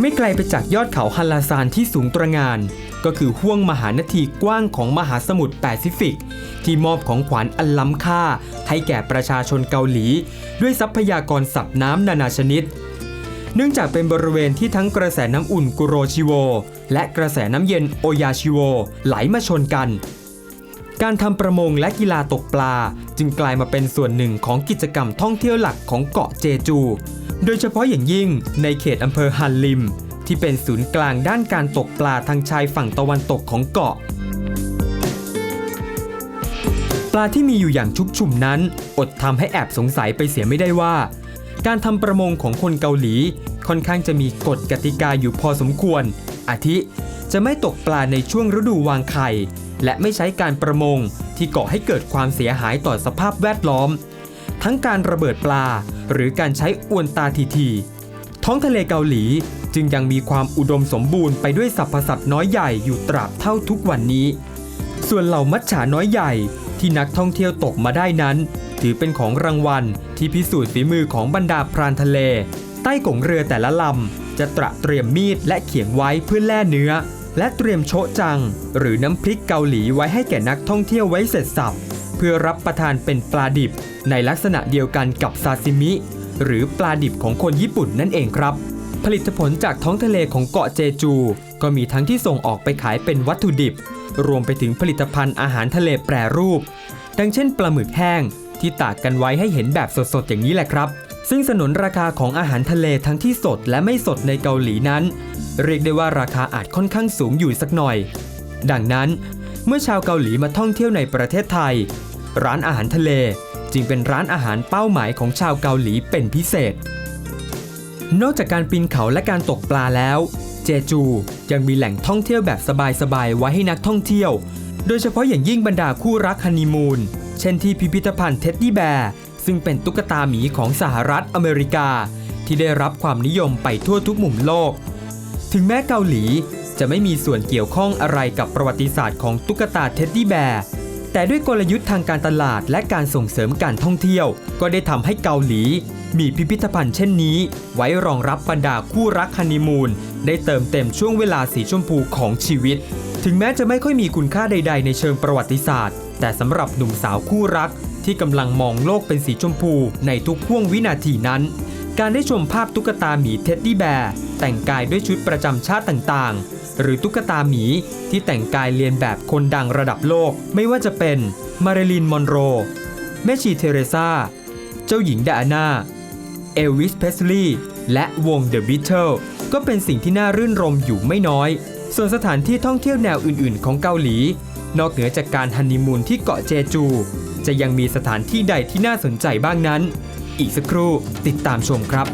ไม่ไกลไปจากยอดเขาฮันลาซานที่สูงตระงาน ก็คือห้วงมหานาทีกว้างของมหาสมุทรแปซิฟิก ที่มอบของขวัญอันล้ำค่า ให้แก่ประชาชนเกาหลี ด้วยทรัพยากรสัตว์น้ำนานาชนิด เนื่องจากเป็นบริเวณที่ทั้งกระแสน้ำอุ่นกุโรชิโว และกระแสน้ำเย็นโอยาชิโวไหลมาชนกันการทำประมงและกีฬาตกปลา จึงกลายมาเป็นส่วนหนึ่งของกิจกรรมท่องเที่ยวหลักของเกาะเจจู โดยเฉพาะอย่างยิ่งในเขตอำเภอฮันลิม ที่เป็นศูนย์กลางด้านการตกปลาทางชายฝั่งตะวันตกของเกาะ ปลาที่มีอยู่อย่างชุกชุมนั้น อดทำให้แอบสงสัยไปเสียไม่ได้ว่า การทำประมงของคนเกาหลีค่อนข้างจะมีกฎกติกาอยู่พอสมควร อาทิ จะไม่ตกปลาในช่วงฤดูวางไข่ และไม่ใช้การประมงที่ก่อให้เกิดความเสียหายต่อสภาพแวดล้อม ทั้งการระเบิดปลา หรือการใช้อวนตาทีทีท้องทะเลเกาหลีจึงยังมีความอุดมสมบูรณ์ไปด้วยสรรพสัตว์น้อยใหญ่อยู่ตราบเท่าทุกวันนี้ ส่วนเหล่ามัจฉาน้อยใหญ่ที่นักท่องเที่ยวตกมาได้นั้น ถือเป็นของรางวัลที่พิสูจน์ฝีมือของบรรดาพรานทะเล ใต้กงเรือแต่ละลำจะตระเตรียมมีดและเขียงไว้เพื่อแล่เนื้อ และเตรียมโชะจัง หรือน้ำพริกเกาหลีไว้ให้แก่นักท่องเที่ยวไว้เสร็จสับ เพื่อรับประทานเป็นปลาดิบ ในลักษณะเดียวกันกับซาซิมิ หรือปลาดิบของคนญี่ปุ่นนั่นเองครับ ผลิตผลจากท้องทะเลของเกาะเจจู ก็มีทั้งที่ส่งออกไปขายเป็นวัตถุดิบ รวมไปถึงผลิตภัณฑ์อาหารทะเลแปรรูป ดังเช่นปลาหมึกแห้งที่ตากกันไว้ให้เห็นแบบสดๆอย่างนี้แหละครับ ซึ่งสนนราคาของอาหารทะเลทั้งที่สดและไม่สดในเกาหลีนั้น เรียกได้ว่าราคาอาจค่อนข้างสูงอยู่สักหน่อย ดังนั้นเมื่อชาวเกาหลีมาท่องเที่ยวในประเทศไทย ร้านอาหารทะเลจึงเป็นร้านอาหารเป้าหมายของชาวเกาหลีเป็นพิเศษ นอกจากการปีนเขาและการตกปลาแล้ว เจจูยังมีแหล่งท่องเที่ยวแบบสบายๆไว้ให้นักท่องเที่ยว โดยเฉพาะอย่างยิ่งบรรดาคู่รักฮันนีมูน เช่นที่พิพิธภัณฑ์เท็ดดี้แบร์ซึ่งเป็นตุ๊กตาหมีของสหรัฐอเมริกา ที่ได้รับความนิยมไปทั่วทุกมุมโลก ถึงแม้เกาหลีจะไม่มีส่วนเกี่ยวข้องอะไรกับประวัติศาสตร์ของตุ๊กตาเท็ดดี้แบร์ แต่ด้วยกลยุทธ์ทางการตลาดและการส่งเสริมการท่องเที่ยว ก็ได้ทำให้เกาหลี มีพิพิธภัณฑ์เช่นนี้ ไว้รองรับบรรดาคู่รักฮันนีมูน ได้เติมเต็มช่วงเวลาสีชมพูของชีวิต ถึงแม้จะไม่ค่อยมีคุณค่าใด ๆ ในเชิงประวัติศาสตร์ แต่สำหรับหนุ่มสาวคู่รัก ที่กำลังมองโลกเป็นสีชมพูในทุกห่วงวินาทีนั้น การได้ชมภาพตุ๊กตาหมีเท็ดดี้แบร์แต่งกายด้วยชุดประจำชาติต่างๆ หรือตุ๊กตาหมีที่แต่งกายเลียนแบบคนดังระดับโลก ไม่ว่าจะเป็นมาริลินมอนโร แม่ชีเทเรซาเจ้าหญิงดอาน่า เอลวิสเพสลีย์และวง The Beatles ก็เป็นสิ่งที่น่ารื่นรมอยู่ไม่น้อย ส่วนสถานที่ท่องเที่ยวแนวอื่นๆ ของเกาหลี นอกเหนือจากการฮันนีมูนที่เกาะเจจู จะยังมีสถานที่ใดที่น่าสนใจบ้างนั้น อีกสักครู่ติดตามชมครับ